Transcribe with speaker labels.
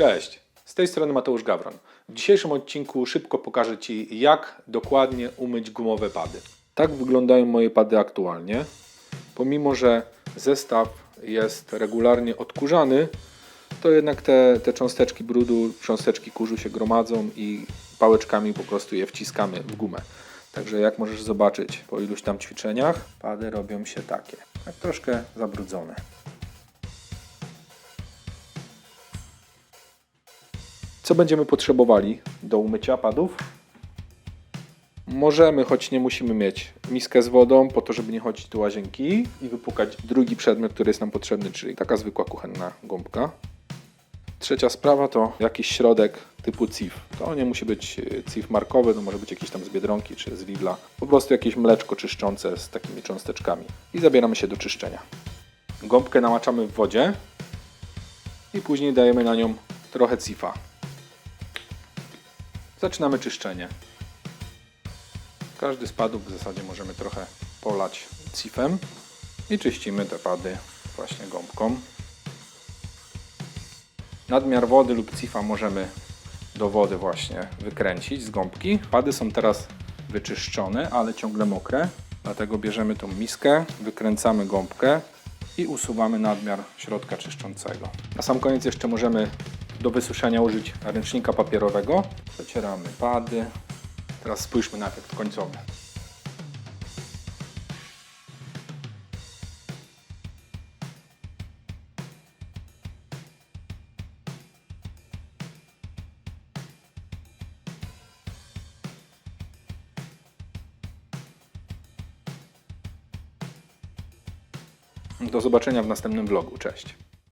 Speaker 1: Cześć, z tej strony Mateusz Gawron. W dzisiejszym odcinku szybko pokażę Ci, jak dokładnie umyć gumowe pady. Tak wyglądają moje pady aktualnie. Pomimo, że zestaw jest regularnie odkurzany, to jednak te, te cząsteczki brudu, cząsteczki kurzu się gromadzą i pałeczkami po prostu je wciskamy w gumę. Także jak możesz zobaczyć po iluś tam ćwiczeniach, pady robią się takie, tak troszkę zabrudzone. Co będziemy potrzebowali do umycia padów? Możemy, choć nie musimy mieć miskę z wodą, po to, żeby nie chodzić do łazienki i wypukać drugi przedmiot, który jest nam potrzebny, czyli taka zwykła kuchenna gąbka. Trzecia sprawa to jakiś środek typu CIF. To nie musi być e, CIF markowy, to może być jakiś tam z Biedronki czy z Lidla. Po prostu jakieś mleczko czyszczące z takimi cząsteczkami. I zabieramy się do czyszczenia. Gąbkę namaczamy w wodzie i później dajemy na nią trochę CIFa. Zaczynamy czyszczenie. Każdy z padów w zasadzie możemy trochę polać cifem i czyścimy te pady właśnie gąbką. Nadmiar wody lub cifa możemy do wody właśnie wykręcić z gąbki. Pady są teraz wyczyszczone, ale ciągle mokre, dlatego bierzemy tą miskę, wykręcamy gąbkę i usuwamy nadmiar środka czyszczącego. Na sam koniec jeszcze możemy do wysuszenia użyć ręcznika papierowego. Zacieramy pady. Teraz spójrzmy na efekt końcowy. Do zobaczenia w następnym vlogu. Cześć.